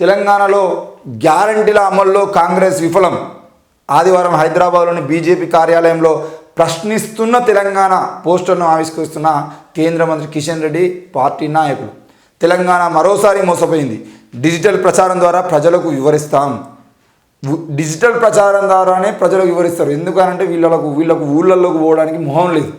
తెలంగాణలో గ్యారంటీల అమల్లో కాంగ్రెస్ విఫలం. ఆదివారం హైదరాబాద్లోని బీజేపీ కార్యాలయంలో ప్రశ్నిస్తున్న తెలంగాణ పోస్టర్ను ఆవిష్కరిస్తున్న కేంద్ర మంత్రి కిషన్ రెడ్డి పార్టీ నాయకులు తెలంగాణ మరోసారి మోసపోయింది. డిజిటల్ ప్రచారం ద్వారా ప్రజలకు వివరిస్తాం. డిజిటల్ ప్రచారం ద్వారానే ప్రజలకు వివరిస్తారు. ఎందుకనంటే వీళ్ళకు వీళ్ళకు ఊళ్ళల్లోకి పోవడానికి మొహం లేదు.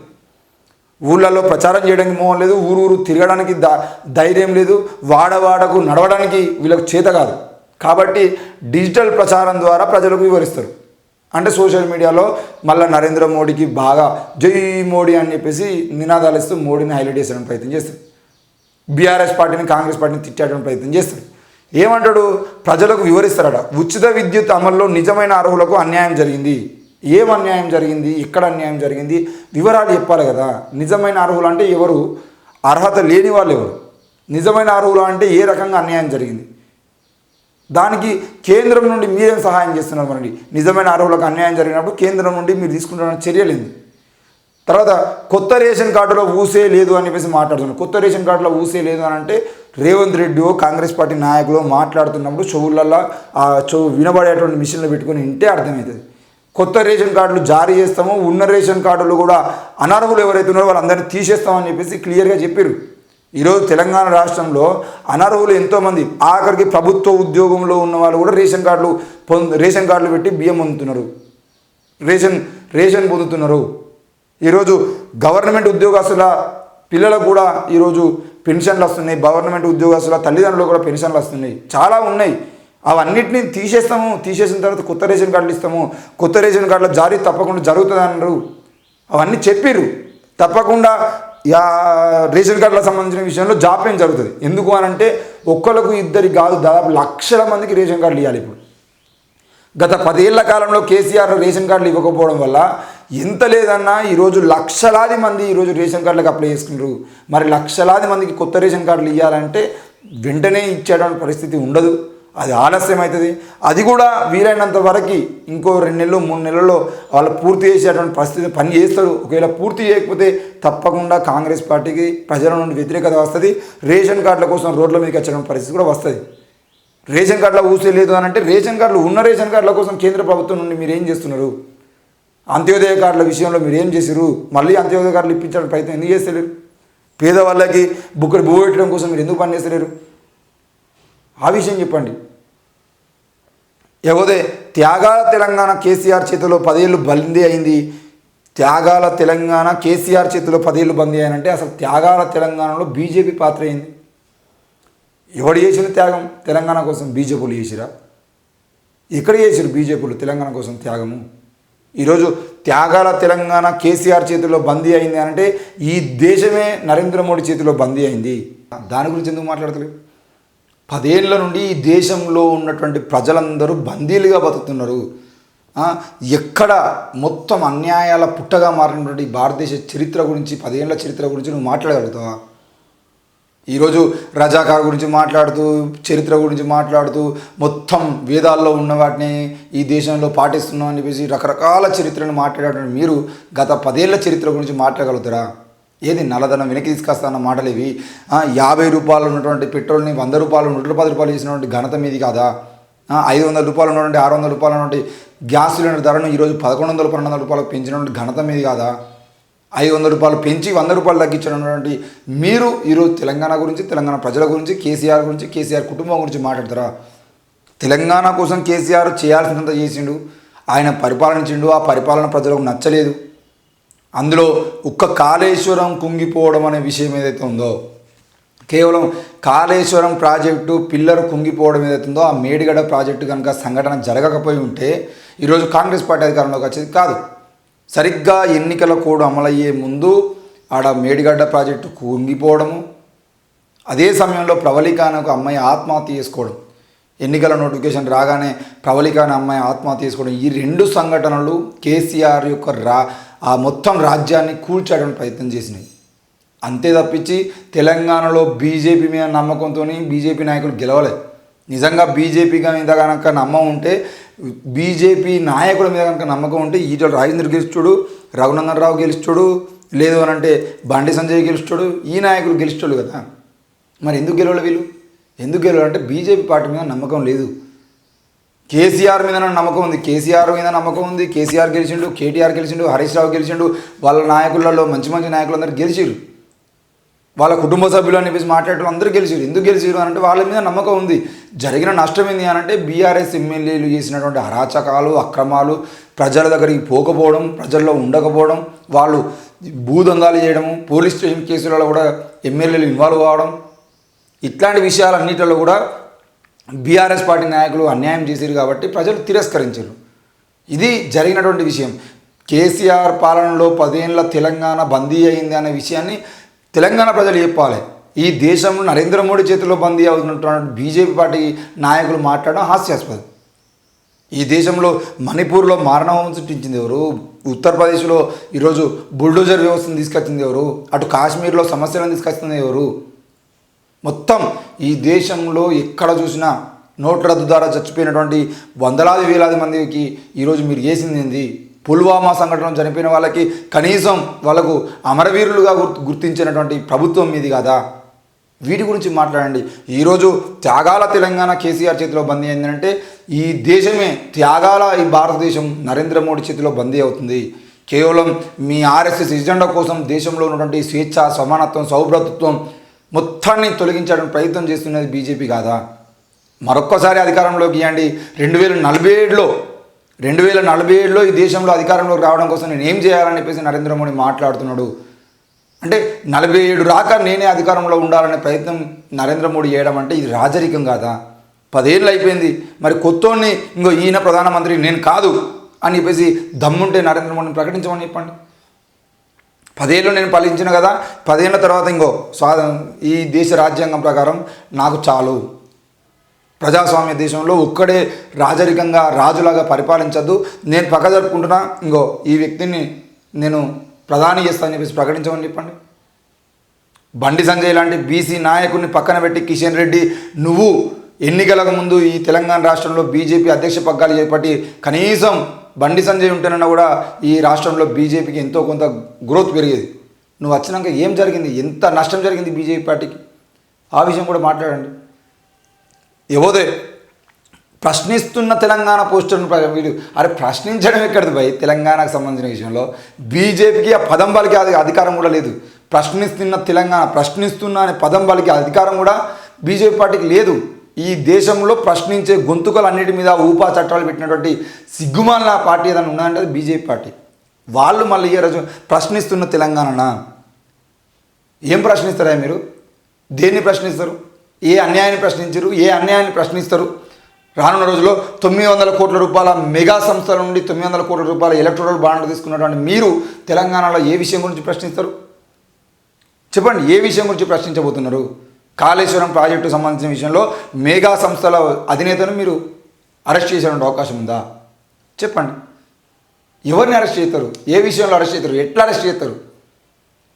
ఊళ్ళల్లో ప్రచారం చేయడానికి మోహం లేదు ఊరు ఊరు తిరగడానికి ద ధైర్యం లేదు వాడవాడకు నడవడానికి వీళ్ళకు చేత కాదు. కాబట్టి డిజిటల్ ప్రచారం ద్వారా ప్రజలకు వివరిస్తారు. అంటే సోషల్ మీడియాలో మళ్ళీ నరేంద్ర మోడీకి బాగా జై మోడీ అని చెప్పేసి నినాదాలు ఇస్తూ మోడీని హైలైట్ చేసడానికి ప్రయత్నం చేస్తారు. బీఆర్ఎస్ పార్టీని కాంగ్రెస్ పార్టీని తిట్టేయడానికి ప్రయత్నం చేస్తారు. ఏమంటాడు? ప్రజలకు వివరిస్తారట. ఉచిత విద్యుత్ అమల్లో నిజమైన అర్హులకు అన్యాయం జరిగింది. ఏం అన్యాయం జరిగింది? ఎక్కడ అన్యాయం జరిగింది? వివరాలు చెప్పాలి కదా. నిజమైన అర్హులు అంటే ఎవరు? అర్హత లేని వాళ్ళు ఎవరు? నిజమైన అర్హులు అంటే ఏ రకంగా అన్యాయం జరిగింది? దానికి కేంద్రం నుండి మీరేం సహాయం చేస్తున్నారు మనండి నిజమైన అర్హులకు అన్యాయం జరిగినప్పుడు కేంద్రం నుండి మీరు తీసుకుంటున్న చర్యలు తర్వాత కొత్త రేషన్ కార్డులో ఊసే లేదు అని చెప్పేసి మాట్లాడుతున్నారు. కొత్త రేషన్ కార్డులో ఊసే లేదు అని అంటే రేవంత్ రెడ్డి కాంగ్రెస్ పార్టీ నాయకులు మాట్లాడుతున్నప్పుడు చెవులల్లో ఆ చెవు వినబడేటువంటి మిషన్లు పెట్టుకుని వింటే అర్థమవుతుంది. కొత్త రేషన్ కార్డులు జారీ చేస్తాము ఉన్న రేషన్ కార్డులు కూడా అనర్హులు ఎవరైతే ఉన్నారో వాళ్ళందరినీ తీసేస్తామని చెప్పేసి క్లియర్గా చెప్పారు ఈరోజు తెలంగాణ రాష్ట్రంలో అనర్హులు ఎంతోమంది ఆఖరికి ప్రభుత్వ ఉద్యోగంలో ఉన్న వాళ్ళు కూడా రేషన్ కార్డులు పొందు రేషన్ కార్డులు పెట్టి బియ్యం పొందుతున్నారు. రేషన్ రేషన్ పొందుతున్నారు. ఈరోజు గవర్నమెంట్ ఉద్యోగస్తుల పిల్లలకు కూడా ఈరోజు పెన్షన్లు వస్తున్నాయి గవర్నమెంట్ ఉద్యోగస్తుల తల్లిదండ్రులు కూడా పెన్షన్లు వస్తున్నాయి. చాలా ఉన్నాయి. అవన్నిటిని తీసేస్తాము తీసేసిన తర్వాత కొత్త రేషన్ కార్డులు ఇస్తాము కొత్త రేషన్ కార్డుల జారీ తప్పకుండా జరుగుతుంది అన్నారు. అవన్నీ చెప్పిర్రు. తప్పకుండా యా రేషన్ కార్డులకు సంబంధించిన విషయంలో జాప్యం జరుగుతుంది. ఎందుకు అని అంటే ఒక్కరికి ఇద్దరికి కాదు దాదాపు లక్షల మందికి రేషన్ కార్డులు ఇవ్వాలి ఇప్పుడు. గత పదేళ్ళ కాలంలో కేసీఆర్ రేషన్ కార్డులు ఇవ్వకపోవడం వల్ల ఎంత లేదన్నా ఈరోజు లక్షలాది మంది ఈరోజు రేషన్ కార్డులకు అప్లై చేసుకున్నారు మరి లక్షలాది మందికి కొత్త రేషన్ కార్డులు ఇవ్వాలంటే వెంటనే ఇచ్చేటువంటి పరిస్థితి ఉండదు. అది ఆలస్యం అవుతుంది అది కూడా వీలైనంత వరకు ఇంకో రెండు నెలలు మూడు నెలల్లో వాళ్ళు పూర్తి చేసేటువంటి పరిస్థితి పని చేస్తారు. ఒకవేళ పూర్తి చేయకపోతే తప్పకుండా కాంగ్రెస్ పార్టీకి ప్రజల నుండి వ్యతిరేకత వస్తుంది. రేషన్ కార్డుల కోసం రోడ్ల మీదకి వచ్చేటువంటి పరిస్థితి కూడా వస్తుంది. రేషన్ కార్డులో ఊసే లేదు అని అంటే రేషన్ కార్డులు ఉన్న రేషన్ కార్డుల కోసం కేంద్ర ప్రభుత్వం నుండి మీరు ఏం చేస్తున్నారు? అంత్యోదయ కార్డుల విషయంలో మీరు ఏం చేశారు మళ్ళీ అంత్యోదయ కార్డులు ఇప్పించడానికి ప్రయత్నం ఎందుకు చేస్తలేరు? పేదవాళ్ళకి బుక్కడి భూ పెట్టడం కోసం మీరు ఎందుకు పని చేస్తలేరు ఆ విషయం చెప్పండి. ఎవదే త్యాగాల తెలంగాణ కేసీఆర్ చేతిలో పదేళ్ళు బందీ అయింది. త్యాగాల తెలంగాణ కేసీఆర్ చేతిలో పదేళ్ళు బందీ అయినంటే అసలు త్యాగాల తెలంగాణలో బీజేపీ పాత్ర అయింది ఎవడు చేసిన త్యాగం? తెలంగాణ కోసం బీజేపీలు చేసిరా? ఎక్కడ చేసిరు బీజేపీలు తెలంగాణ కోసం త్యాగము? ఈరోజు త్యాగాల తెలంగాణ కేసీఆర్ చేతిలో బందీ అయింది అంటే ఈ దేశమే నరేంద్ర మోడీ చేతిలో బందీ అయింది. దాని గురించి ఎందుకు మాట్లాడతలేదు పదేళ్ళ నుండి ఈ దేశంలో ఉన్నటువంటి ప్రజలందరూ బందీలుగా బతుకుతున్నారు. ఎక్కడ మొత్తం అన్యాయాల పుట్టగా మారినటువంటి ఈ భారతదేశ చరిత్ర గురించి పదేళ్ళ చరిత్ర గురించి నువ్వు మాట్లాడగలుగుతావా? ఈరోజు రజాకార్ గురించి మాట్లాడుతూ చరిత్ర గురించి మాట్లాడుతూ మొత్తం వేదాల్లో ఉన్న వాటిని ఈ దేశంలో పాటిస్తున్నాం అని చెప్పేసి రకరకాల చరిత్రను మాట్లాడేటువంటి మీరు గత పదేళ్ళ చరిత్ర గురించి మాట్లాడగలుగుతారా? ఏది నల్లధనం వెనక్కి తీసుకొస్తాన్న మాటలు ఇవి? యాభై రూపాయలు ఉన్నటువంటి పెట్రోల్ని వంద రూపాయలు నూట పది రూపాయలు చేసినటువంటి ఘనత మీది కాదా? ఐదు వందల రూపాయలు ఉన్నటువంటి ఆరు వందల రూపాయలు ఉన్నటువంటి గ్యాస్ సిలిండర్ ధరను ఈరోజు పదకొండు వందల పన్నెండు వందల రూపాయలకు పెంచినటువంటి ఘనత మీది కాదా? ఐదు వందల రూపాయలు పెంచి వంద రూపాయలు తగ్గించినటువంటి మీరు ఈరోజు తెలంగాణ గురించి తెలంగాణ ప్రజల గురించి కేసీఆర్ గురించి కేసీఆర్ కుటుంబం గురించి మాట్లాడతారా? తెలంగాణ కోసం కేసీఆర్ చేయాల్సినంత చేసిండు. ఆయన పరిపాలించిండు. ఆ పరిపాలన ప్రజలకు నచ్చలేదు. అందులో ఒక్క కాళేశ్వరం కుంగిపోవడం అనే విషయం ఏదైతే ఉందో కేవలం కాళేశ్వరం ప్రాజెక్టు పిల్లర్ కుంగిపోవడం ఏదైతే ఉందో ఆ మేడిగడ ప్రాజెక్టు కనుక సంఘటన జరగకపోయి ఉంటే ఈరోజు కాంగ్రెస్ పార్టీ అధికారంలోకి వచ్చేది కాదు. సరిగ్గా ఎన్నికల కోడ్ అమలయ్యే ముందు ఆడ మేడిగడ్డ ప్రాజెక్టు కుంగిపోవడము అదే సమయంలో ప్రవళిక ఒక అమ్మాయి ఆత్మహత్య చేసుకోవడం ఎన్నికల నోటిఫికేషన్ రాగానే ప్రవళిక అమ్మాయి ఆత్మహత్య చేసుకోవడం ఈ రెండు సంఘటనలు కేసీఆర్ యొక్క రా ఆ మొత్తం రాజ్యాన్ని కూల్చడానికి ప్రయత్నం చేసినాయి. అంతే తప్పించి తెలంగాణలో బీజేపీ మీద నమ్మకంతో బీజేపీ నాయకులు గెలవలేదు నిజంగా బీజేపీ మీద కనుక నమ్మకం ఉంటే బీజేపీ నాయకుల మీద కనుక నమ్మకం ఉంటే ఈటల రాజేంద్ర గెలుస్తాడు రఘునందన్ రావు గెలుస్తాడు లేదు అని అంటే బండి సంజయ్ గెలుస్తాడు ఈ నాయకులు గెలుస్తాడు కదా. మరి ఎందుకు గెలవలే వీళ్ళు? ఎందుకు గెలవాలంటే బీజేపీ పార్టీ మీద నమ్మకం లేదు. కేసీఆర్ మీద నమ్మకం ఉంది. కేసీఆర్ మీద నమ్మకం ఉంది. కేసీఆర్ గెలిచిండు కేటీఆర్ గెలిచిండు హరీష్ రావు గెలిచిండు వాళ్ళ నాయకులలో మంచి మంచి నాయకులందరూ గెలిచిరు వాళ్ళ కుటుంబ సభ్యులు అని చెప్పేసి మాట్లాడటం అందరూ గెలిచిరు ఎందుకు గెలిచిరు అని అంటే వాళ్ళ మీద నమ్మకం ఉంది. జరిగిన నష్టం ఏంది అని అంటే బీఆర్ఎస్ ఎమ్మెల్యేలు చేసినటువంటి అరాచకాలు అక్రమాలు ప్రజల దగ్గరికి పోకపోవడం ప్రజల్లో ఉండకపోవడం వాళ్ళు భూదందాలు చేయడము పోలీస్ స్టేషన్ కేసులలో కూడా ఎమ్మెల్యేలు ఇన్వాల్వ్ కావడం ఇట్లాంటి విషయాలన్నిటిలో కూడా బీఆర్ఎస్ పార్టీ నాయకులు అన్యాయం చేశారు కాబట్టి ప్రజలు తిరస్కరించారు ఇది జరిగినటువంటి విషయం. కేసీఆర్ పాలనలో పదేళ్ళ తెలంగాణ బందీ అయింది అనే విషయాన్ని తెలంగాణ ప్రజలు చెప్పాలి. ఈ దేశంలో నరేంద్ర మోడీ చేతిలో బందీ అవుతున్నటువంటి బీజేపీ పార్టీ నాయకులు మాట్లాడడం హాస్యాస్పదం. ఈ దేశంలో మణిపూర్లో మారణహోమం సృష్టించింది ఎవరు? ఉత్తరప్రదేశ్లో ఈరోజు బుల్డోజర్ వ్యవస్థను తీసుకొచ్చింది ఎవరు? అటు కాశ్మీర్లో సమస్యలను తీసుకొచ్చింది ఎవరు? మొత్తం ఈ దేశంలో ఎక్కడ చూసినా నోట్ రద్దు ద్వారా చచ్చిపోయినటువంటి వందలాది వేలాది మందికి ఈరోజు మీరు చేసింది ఏంది? పుల్వామా సంఘటనలో చనిపోయిన వాళ్ళకి కనీసం వాళ్ళకు అమరవీరులుగా గుర్తు గుర్తించినటువంటి ప్రభుత్వం మీది కాదా? వీటి గురించి మాట్లాడండి. ఈరోజు త్యాగాల తెలంగాణ కేసీఆర్ చేతిలో బందీ అయిందంటే ఈ దేశమే త్యాగాల ఈ భారతదేశం నరేంద్ర మోడీ చేతిలో బందీ అవుతుంది. కేవలం మీ ఆర్ఎస్ఎస్ ఎజెండా కోసం దేశంలో ఉన్నటువంటి స్వేచ్ఛ సమానత్వం సౌభ్రతత్వం మొత్తాన్ని తొలగించడానికి ప్రయత్నం చేస్తున్నది బీజేపీ కాదా? మరొక్కసారి అధికారంలోకి ఇవ్వండి రెండు వేల నలభై ఏడులో రెండు వేల నలభై ఏడులో ఈ దేశంలో అధికారంలోకి రావడం కోసం నేను ఏం చేయాలని చెప్పేసి నరేంద్ర మోడీ మాట్లాడుతున్నాడు. అంటే నలభై ఏడు రాక నేనే అధికారంలో ఉండాలనే ప్రయత్నం నరేంద్ర మోడీ చేయడం అంటే ఇది రాజరికం కాదా? పదేళ్ళు అయిపోయింది. మరి కొత్తోడిని ఇంకో ఈయన ప్రధానమంత్రి నేను కాదు అని చెప్పేసి దమ్ముంటే నరేంద్ర మోడీని ప్రకటించమని చెప్పండి. పదేళ్ళు నేను పాలించిన కదా పదేళ్ళ తర్వాత ఇంకో స్వా ఈ దేశ రాజ్యాంగం ప్రకారం నాకు చాలు. ప్రజాస్వామ్య దేశంలో ఒక్కడే రాజరికంగా రాజులాగా పరిపాలించద్దు. నేను పక్క జరుపుకుంటున్నా ఇంకో ఈ వ్యక్తిని నేను ప్రధాని చేస్తానని చెప్పేసి ప్రకటించమని చెప్పండి. బండి సంజయ్ లాంటి బీసీ నాయకుడిని పక్కన పెట్టి కిషన్ రెడ్డి నువ్వు ఎన్నికలకు ముందు ఈ తెలంగాణ రాష్ట్రంలో బీజేపీ అధ్యక్ష పగ్గాలు చేపట్టి కనీసం బండి సంజయ్ ఉంటేనన్నా కూడా ఈ రాష్ట్రంలో బీజేపీకి ఎంతో కొంత గ్రోత్ పెరిగేది. నువ్వు వచ్చినాక ఏం జరిగింది? ఎంత నష్టం జరిగింది బీజేపీ పార్టీకి? ఆ విషయం కూడా మాట్లాడండి. ఎవోదే ప్రశ్నిస్తున్న తెలంగాణ పోస్టర్ను వీడు అరే ప్రశ్నించడం ఎక్కడిది భయ్? తెలంగాణకు సంబంధించిన విషయంలో బీజేపీకి ఆ పదం బలికి అది అధికారం కూడా లేదు. ప్రశ్నిస్తున్న తెలంగాణ ప్రశ్నిస్తున్న అనే పదం బలికి అధికారం కూడా బీజేపీ పార్టీకి లేదు. ఈ దేశంలో ప్రశ్నించే గొంతుకలన్నిటి మీద ఊపా చట్టాలు పెట్టినటువంటి సిగ్గుమాల పార్టీ ఏదైనా ఉన్నదంటే అది బీజేపీ పార్టీ. వాళ్ళు మళ్ళీ ఏ రోజు ప్రశ్నిస్తున్న తెలంగాణనా? ఏం ప్రశ్నిస్తారా మీరు? దేన్ని ప్రశ్నిస్తారు? ఏ అన్యాయాన్ని ప్రశ్నించరు? ఏ అన్యాయాన్ని ప్రశ్నిస్తారు? రానున్న రోజుల్లో తొమ్మిది వందల కోట్ల రూపాయల మెగా సంస్థల నుండి తొమ్మిది వందల కోట్ల రూపాయల ఎలక్ట్రల్ బాండ్ తీసుకున్నటువంటి మీరు తెలంగాణలో ఏ విషయం గురించి ప్రశ్నిస్తారు? చెప్పండి ఏ విషయం గురించి ప్రశ్నించబోతున్నారు? కాళేశ్వరం ప్రాజెక్టు సంబంధించిన విషయంలో మేఘా సంస్థల అధినేతను మీరు అరెస్ట్ చేసేటువంటి అవకాశం ఉందా? చెప్పండి. ఎవరిని అరెస్ట్ చేస్తారు? ఏ విషయంలో అరెస్ట్ చేస్తారు? ఎట్లా అరెస్ట్ చేస్తారు?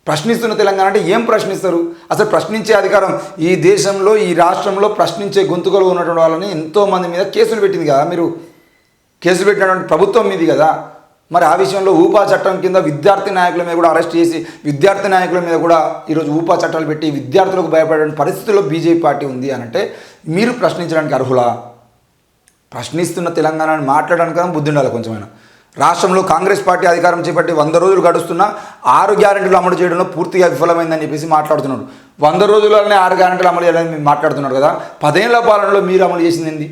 ప్రశ్నిస్తున్న తెలంగాణ అంటే ఏం ప్రశ్నిస్తారు? అసలు ప్రశ్నించే అధికారం ఈ దేశంలో ఈ రాష్ట్రంలో ప్రశ్నించే గొంతుకలు ఉన్నటువంటి వాళ్ళని ఎంతోమంది మీద కేసులు పెట్టింది కదా మీరు. కేసులు పెట్టినటువంటి ప్రభుత్వం మీది కదా. మరి ఆ విషయంలో ఊపా చట్టం కింద విద్యార్థి నాయకుల మీద కూడా అరెస్ట్ చేసి విద్యార్థి నాయకుల మీద కూడా ఈరోజు ఊపా చట్టాలు పెట్టి విద్యార్థులకు భయపడే పరిస్థితుల్లో బీజేపీ పార్టీ ఉంది అని అంటే మీరు ప్రశ్నించడానికి అర్హులా? ప్రశ్నిస్తున్న తెలంగాణని మాట్లాడడానికి బుద్ధి ఉండాలి కొంచెమైనా. రాష్ట్రంలో కాంగ్రెస్ పార్టీ అధికారం చేపట్టి వంద రోజులు గడుస్తున్నా ఆరు గ్యారెంటీలు అమలు చేయడంలో పూర్తిగా విఫలమైందని చెప్పేసి మాట్లాడుతున్నాడు. వంద రోజుల్లోనే ఆరు గ్యారెంటీలు అమలు చేయాలని మీరు మాట్లాడుతున్నారు కదా. పదేళ్ళ పాలనలో మీరు అమలు చేసింది ఏంది?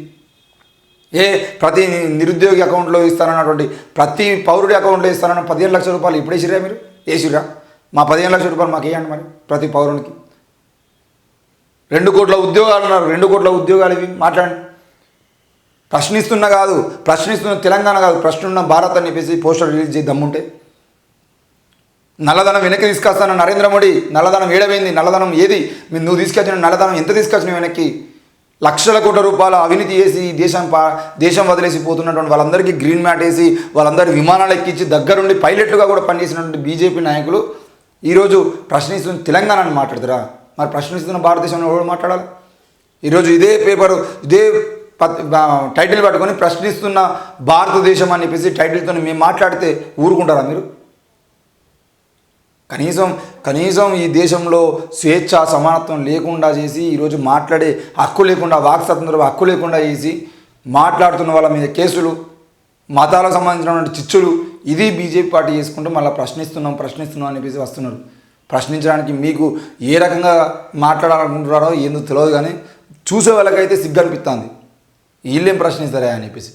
ఏ ప్రతి నిరుద్యోగి అకౌంట్లో ఇస్తానన్నటువంటి ప్రతి పౌరుడి అకౌంట్లో ఇస్తానన్న పదిహేను లక్షల రూపాయలు ఇప్పుడు వేసిరా మీరు? వేసిరా మా పదిహేను లక్షల రూపాయలు మాకు వేయండి మరి ప్రతి పౌరునికి. రెండు కోట్ల ఉద్యోగాలు ఉన్నారు రెండు కోట్ల ఉద్యోగాలు ఇవి మాట్లాడండి. ప్రశ్నిస్తున్న కాదు ప్రశ్నిస్తున్న తెలంగాణ కాదు ప్రశ్న ఉన్న భారత్ అని చెప్పేసి పోస్టర్ రిలీజ్ చేసి దమ్ముంటే. నల్లధనం వెనక్కి తీసుకొస్తాను నరేంద్ర మోడీ నల్లధనం ఏడవైంది నల్లధనం ఏది? నువ్వు తీసుకొచ్చిన నల్లధనం ఎంత తీసుకొచ్చినావు వెనక్కి? లక్షల కోట్ల రూపాయల అవినీతి చేసి దేశం పా దేశం వదిలేసి పోతున్నటువంటి వాళ్ళందరికీ గ్రీన్ మ్యాట్ వేసి వాళ్ళందరి విమానాలు ఎక్కించి దగ్గరుండి పైలట్లుగా కూడా పనిచేసినటువంటి బీజేపీ నాయకులు ఈరోజు ప్రశ్నిస్తున్న తెలంగాణని మాట్లాడుతారా? మరి ప్రశ్నిస్తున్న భారతదేశంలో ఎవరు మాట్లాడాలి? ఈరోజు ఇదే పేపరు ఇదే టైటిల్ పట్టుకొని ప్రశ్నిస్తున్న భారతదేశం అని చెప్పేసి టైటిల్తో మేము మాట్లాడితే ఊరుకుంటారా మీరు? కనీసం కనీసం ఈ దేశంలో స్వేచ్ఛ సమానత్వం లేకుండా చేసి ఈరోజు మాట్లాడే హక్కు లేకుండా వాక్ స్వతంత్రం హక్కు లేకుండా చేసి మాట్లాడుతున్న వాళ్ళ మీద కేసులు మతాలకు సంబంధించినటువంటి చిచ్చులు ఇది బీజేపీ పార్టీ చేసుకుంటూ మళ్ళీ ప్రశ్నిస్తున్నాం ప్రశ్నిస్తున్నాం అని వస్తున్నారు. ప్రశ్నించడానికి మీకు ఏ రకంగా మాట్లాడాలనుకుంటున్నారో ఏందో తెలియదు కానీ చూసే వాళ్ళకైతే సిగ్గు అనిపిస్తుంది. వీళ్ళేం ప్రశ్నిస్తారా అని చెప్పేసి.